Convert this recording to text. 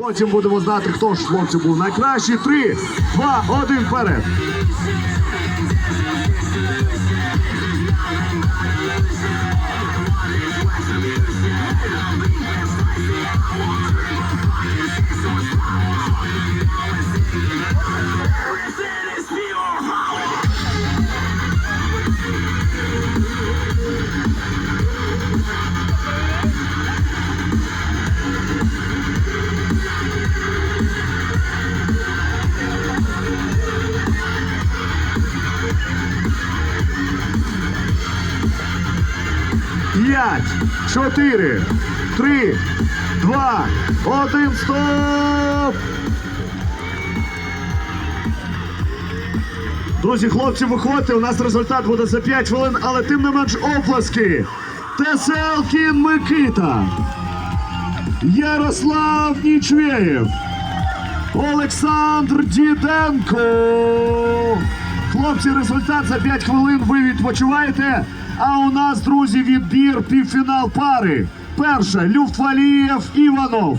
Потім будемо знати, хто ж хлопців був найкращий. Три, два, один, вперед. П'ять, чотири, три, два, один, стоп! Друзі, хлопці, виходьте, у нас результат буде за 5 хвилин, але тим не менш оплески. Теселкін Микита. Ярослав Нічвєєв. Олександр Діденко. Хлопці, результат за 5 хвилин ви відпочиваєте. А у нас, друзі, відбір півфінал пари. Перше Люфтвалієв Іванов.